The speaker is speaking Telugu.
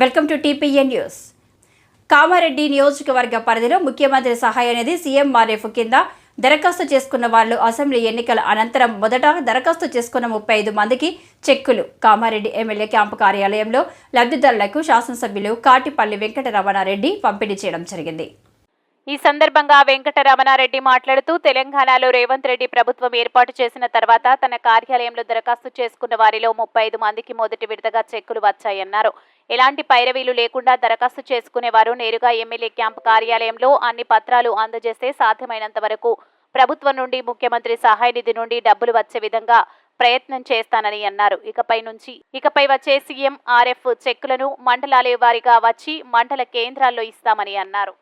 Welcome to TPN news. Kamareddy నియోజకవర్గ పరిధిలో ముఖ్యమంత్రి సహాయనిధి సీఎంఆర్ఎఫ్ కింద దరఖాస్తు చేసుకున్న వాళ్ళు అసెంబ్లీ ఎన్నికల అనంతరం మొదట దరఖాస్తు చేసుకున్న ముప్పై ఐదు మందికి చెక్కులు. కామారెడ్డి ఎమ్మెల్యే క్యాంపు కార్యాలయంలో లబ్ధిదారులకు శాసనసభ్యులు కాటిపల్లి వెంకటరమణారెడ్డి పంపిణీ చేయడం జరిగింది. ఈ సందర్భంగా వెంకటరమణారెడ్డి మాట్లాడుతూ తెలంగాణలో రేవంత్ రెడ్డి ప్రభుత్వం ఏర్పాటు చేసిన తర్వాత తన కార్యాలయంలో దరఖాస్తు చేసుకున్న వారిలో ముప్పై ఐదు మందికి మొదటి విడతగా చెక్కులు వచ్చాయన్నారు. ఎలాంటి పైరవీలు లేకుండా దరఖాస్తు చేసుకునేవారు నేరుగా ఎమ్మెల్యే క్యాంప్ కార్యాలయంలో అన్ని పత్రాలు అందజేస్తే సాధ్యమైనంత వరకు ప్రభుత్వం నుండి ముఖ్యమంత్రి సహాయ నిధి నుండి డబ్బులు వచ్చే విధంగా ప్రయత్నం చేస్తానని అన్నారు. ఇకపై నుంచి ఇకపై వచ్చే సీఎం ఆర్ఎఫ్ చెక్కులను మండలాల వారీగా వచ్చి మండల కేంద్రాల్లో ఇస్తామని అన్నారు.